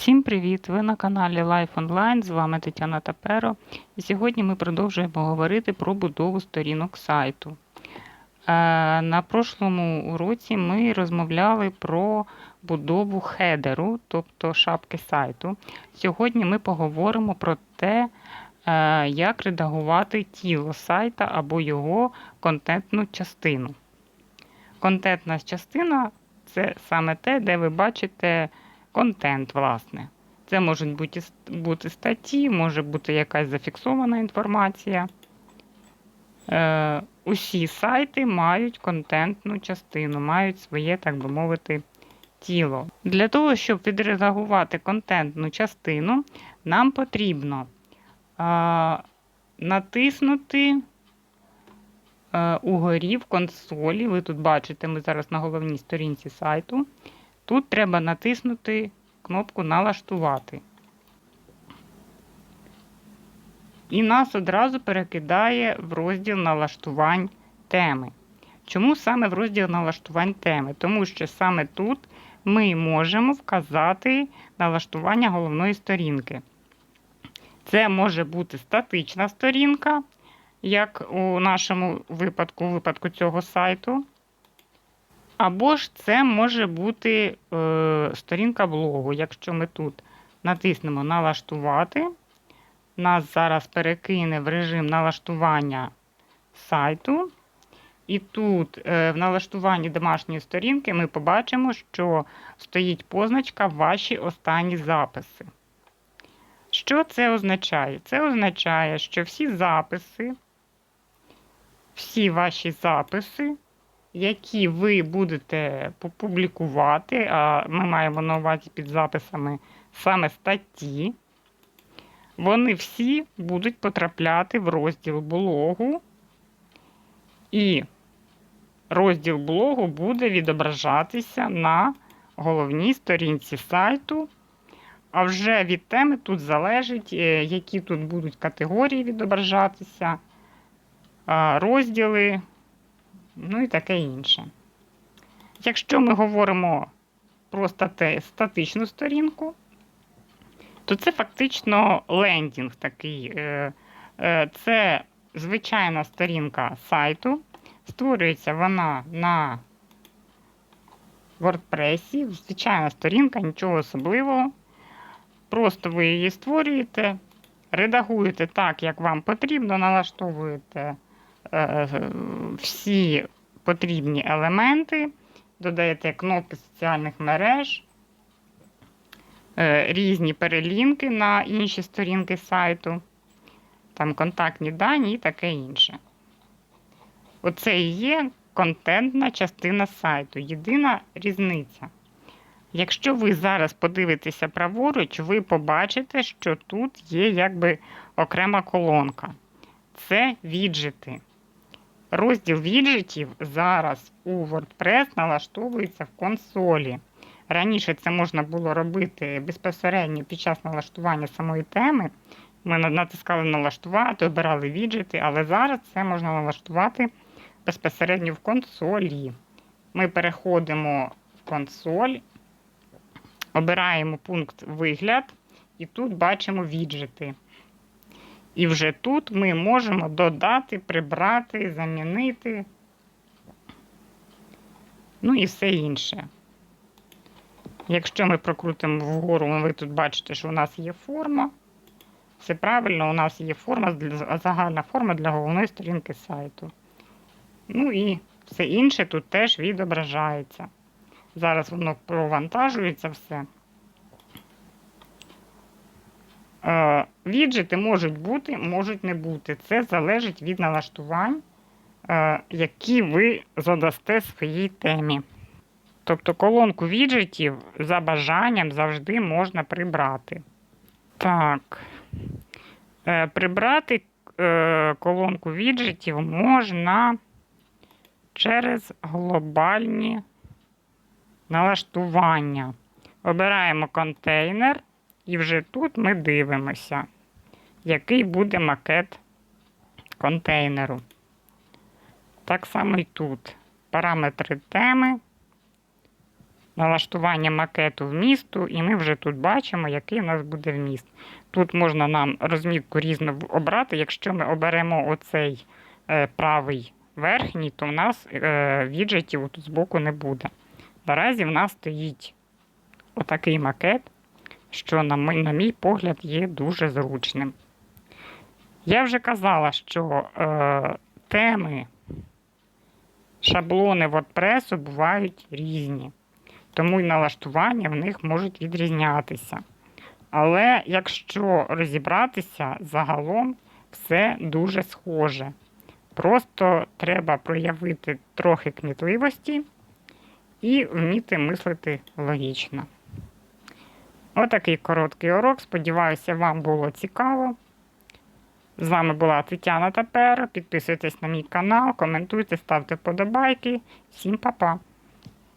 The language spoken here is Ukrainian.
Всім привіт! Ви на каналі Life Online. З вами Тетяна Таперо. І сьогодні ми продовжуємо говорити про будову сторінок сайту. Е, На прошлому уроці ми розмовляли про будову хедеру, тобто шапки сайту. Сьогодні ми поговоримо про те, е, як редагувати тіло сайта або його контентну частину. Контентна частина це саме те, де ви бачите контент, власне. Це можуть бути, бути статті, може бути якась зафіксована інформація. Е, усі сайти мають контентну частину, мають своє, так би мовити, тіло. Для того, щоб відредагувати контентну частину, нам потрібно е, натиснути е, угорі в консолі. Ви тут бачите, ми зараз на головній сторінці сайту. Тут треба натиснути кнопку Налаштувати. І нас одразу перекидає в розділ налаштувань теми. Чому саме в розділ налаштувань теми? Тому що саме тут ми можемо вказати налаштування головної сторінки. Це може бути статична сторінка, як у нашому випадку, у випадку цього сайту. Або ж це може бути е, сторінка блогу. Якщо ми тут натиснемо Налаштувати, нас зараз перекине в режим налаштування сайту. І тут е, в налаштуванні домашньої сторінки ми побачимо, що стоїть позначка Ваші останні записи. Що це означає? Це означає, що всі записи, всі ваші записи які ви будете публікувати, а ми маємо на увазі під записами саме статті, вони всі будуть потрапляти в розділ блогу, і розділ блогу буде відображатися на головній сторінці сайту. А вже від теми тут залежить, е, які тут будуть категорії відображатися, розділи, ну і таке інше. Якщо ми говоримо про стати, статичну сторінку, то це фактично лендінг такий. Е, е, це звичайна сторінка сайту. Створюється вона на WordPress, звичайна сторінка, нічого особливого. Просто ви її створюєте, редагуєте так, як вам потрібно, налаштовуєте. Е, всі потрібні елементи, додаєте кнопки соціальних мереж, е, різні перелінки на інші сторінки сайту, там контактні дані і таке інше. Оце і є контентна частина сайту. Єдина різниця. Якщо ви зараз подивитеся праворуч, ви побачите, що тут є якби окрема колонка. Це віджити. Розділ віджитів зараз у WordPress налаштовується в консолі. Раніше це можна було робити безпосередньо під час налаштування самої теми. Ми натискали налаштувати, обирали віджити, але зараз це можна налаштувати безпосередньо в консолі. Ми переходимо в консоль, обираємо пункт вигляд, і тут бачимо віджити. І вже тут ми можемо додати, прибрати, замінити, ну і все інше. Якщо ми прокрутимо вгору, ви тут бачите, що у нас є форма. Все правильно, у нас є форма, загальна форма для головної сторінки сайту. Ну і все інше тут теж відображається. Зараз воно провантажується все. Е, віджити можуть бути, можуть не бути. Це залежить від налаштувань, е, які ви задасте своїй темі. Тобто колонку віджитів за бажанням завжди можна прибрати. Так, е, прибрати колонку віджитів можна через глобальні налаштування. Обираємо контейнер. І вже тут ми дивимося, який буде макет контейнеру. Так само і тут. Параметри теми. налаштування макету вмісту, і ми вже тут бачимо, який у нас буде вміст. Тут можна нам розмітку різно обрати. Якщо ми оберемо оцей е, правий верхній, то в нас е, віджитів тут збоку не буде. Наразі в нас стоїть отакий макет, що, на мій, на мій погляд, є дуже зручним. Я вже казала, що е, теми, шаблони WordPress бувають різні, тому і налаштування в них можуть відрізнятися. Але якщо розібратися, загалом все дуже схоже. Просто треба проявити трохи кмітливості і вміти мислити логічно. Отакий короткий урок. Сподіваюся, вам було цікаво. З вами була Тетяна Тапера. Підписуйтесь на мій канал, коментуйте, ставте вподобайки. Всім па-па!